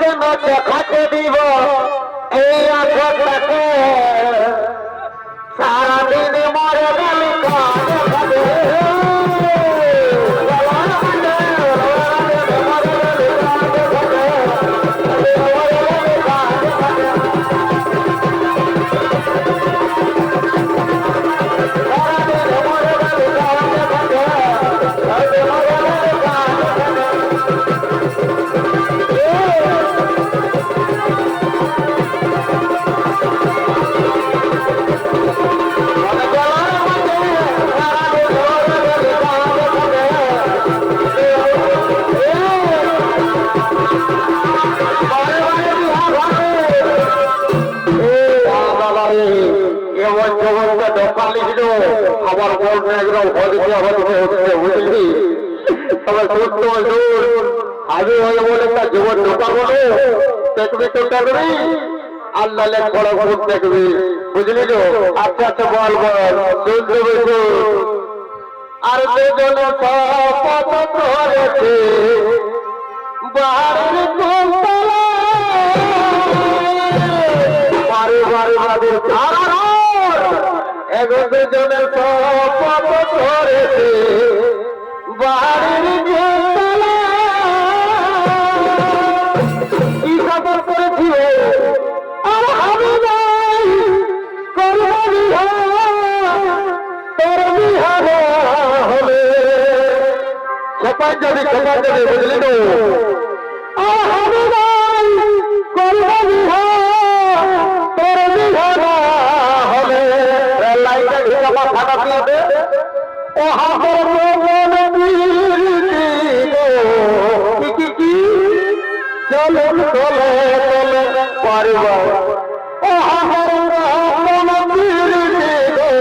কেন দেখাতে দিব এই সারাদিন বল একদম হচ্ছে বুঝলি হয়ে বলে তার জীবন ঢোকা দেখবি তো দেখবি। আল্লাহ লেখ বড় দেখবি। বুঝলি তো? আচ্ছা আচ্ছা বল বল। আর দুজনে করেছে। দুজনে শপথ করেছে বাড়ির কি শপথ করেছিল? আর আমি নাই। করব তোর বিহার হবে খেপান যাবি খেপান যাবি বুঝলি চলে চলে চলে পারিবার ও হাজার মন্দির চলে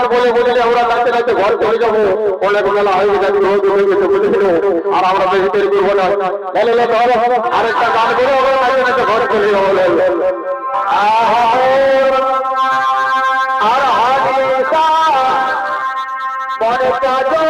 আর বলে বলে আমরা রাতে রাতে ঘর চলে যাব। অনেক বেলা হয়ে গেছে রোদ হয়ে গেছে বুঝলি আর আমরা বেশি দেরি করব না। বলে লে আর একটা গান বলে আমরা ঘর চলে যাব আর কাজে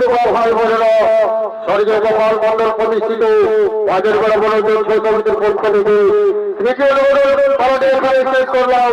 দিনারে হয় বোনেরা স্বর্গীয় গোপাল মন্ডল প্রতিষ্ঠিত করা বড় থেকে তৃতীয় করলাম।